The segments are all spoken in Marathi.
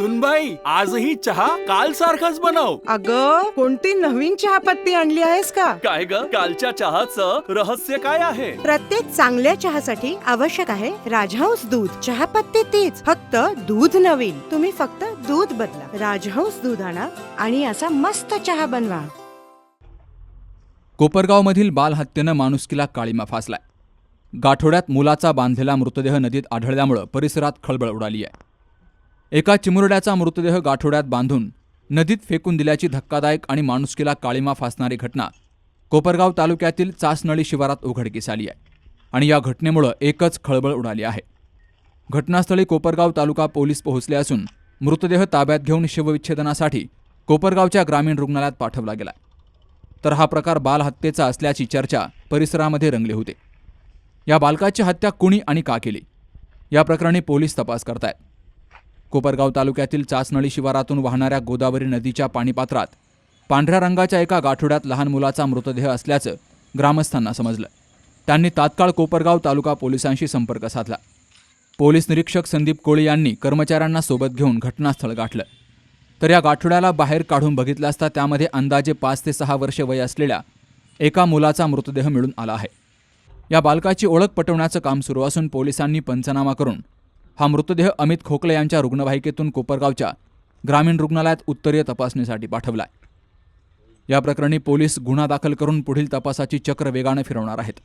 सुनबाई आजही चहा काल सारखाच बनव. अग कोणती नवीन चहापत्ती आणली आहेस का? काय ग? कालच्या चहाचं रहस्य काय आहे? प्रत्येक चांगल्या चहासाठी आवश्यक आहे राजहंस दूध. चहापत्ती तीच फक्त दूध नवीन. तुम्ही फक्त दूध बदला. राजहंस दूध आणा आणि असा मस्त चहा बनवा. कोपरगावमधील बालहत्येनं माणुसकीला काळीमा फासलाय. गाठोड्यात मुलाचा बांधलेला मृतदेह नदीत आढळल्यामुळं परिसरात खळबळ उडाली आहे एका चिमुरड्याचा मृतदेह गाठोड्यात बांधून नदीत फेकून दिल्याची धक्कादायक आणि माणुसकीला काळीमा फासणारी घटना कोपरगाव तालुक्यातील चासनळी शिवारात उघडकीस आली आहे आणि या घटनेमुळं एकच खळबळ उडाली आहे. घटनास्थळी कोपरगाव तालुका पोलीस पोहोचले असून मृतदेह ताब्यात घेऊन शिवविच्छेदनासाठी कोपरगावच्या ग्रामीण रुग्णालयात पाठवला गेला तर हा प्रकार बालहत्येचा असल्याची चर्चा परिसरामध्ये रंगली होती. या बालकाची हत्या कुणी आणि का केली? या प्रकरणी पोलीस तपास करतायत. कोपरगाव तालुक्यातील चासनळी शिवारातून वाहणाऱ्या गोदावरी नदीच्या पाणीपात्रात पांढऱ्या रंगाच्या एका गाठोड्यात लहान मुलाचा मृतदेह असल्याचं ग्रामस्थांना समजलं. त्यांनी तात्काळ कोपरगाव तालुका पोलिसांशी संपर्क साधला. पोलीस निरीक्षक संदीप कोळी यांनी कर्मचाऱ्यांना सोबत घेऊन घटनास्थळ गाठलं. तर या गाठोड्याला बाहेर काढून बघितलं असता त्यामध्ये अंदाजे पाच ते सहा वर्षे वय असलेल्या एका मुलाचा मृतदेह मिळून आला आहे. या बालकाची ओळख पटवण्याचं काम सुरू असून पोलिसांनी पंचनामा करून हा मृतदेह अमित खोकले यांच्या रुग्णवाहिकेतून कोपरगावच्या ग्रामीण रुग्णालयात उत्तरीय तपासणीसाठी पाठवलाय. या प्रकरणी पोलीस गुन्हा दाखल करून पुढील तपासाची चक्र वेगानं फिरवणार आहेत.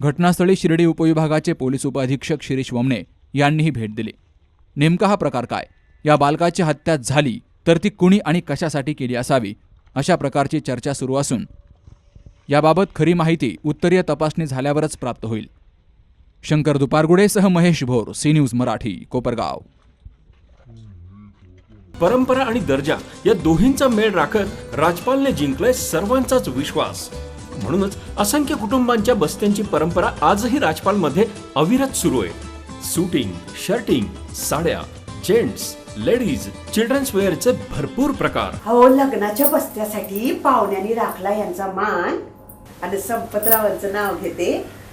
घटनास्थळी शिर्डी उपविभागाचे पोलीस उपअधीक्षक शिरीष वमने यांनीही भेट दिली. नेमका हा प्रकार काय? या बालकाची हत्या झाली तर ती कुणी आणि कशासाठी केली असावी? अशा प्रकारची चर्चा सुरू असून याबाबत खरी माहिती उत्तरीय तपासणी झाल्यावरच प्राप्त होईल. शंकर दुपारगुडेसह महेश भोर सी न्यूज मराठी कोपरगाव. परंपरा आणि दर्जा या दोन्हींचा मेळ राखत राजपालने जिंकलाय सर्वांचाच विश्वास. म्हणूनच असंख्य कुटुंबांच्या बस्त्यांची परंपरा आजही राजपालमध्ये अविरत सुरू आहे. सुटिंग शर्टिंग साड्या जेंट्स लेडीज चिल्ड्रन्स वेअरचे भरपूर प्रकार. हो लग्नाच्या बस्त्यासाठी पाहुण्यांनी राखला यांचा मान. आणि संपतरावांचं नाव घेते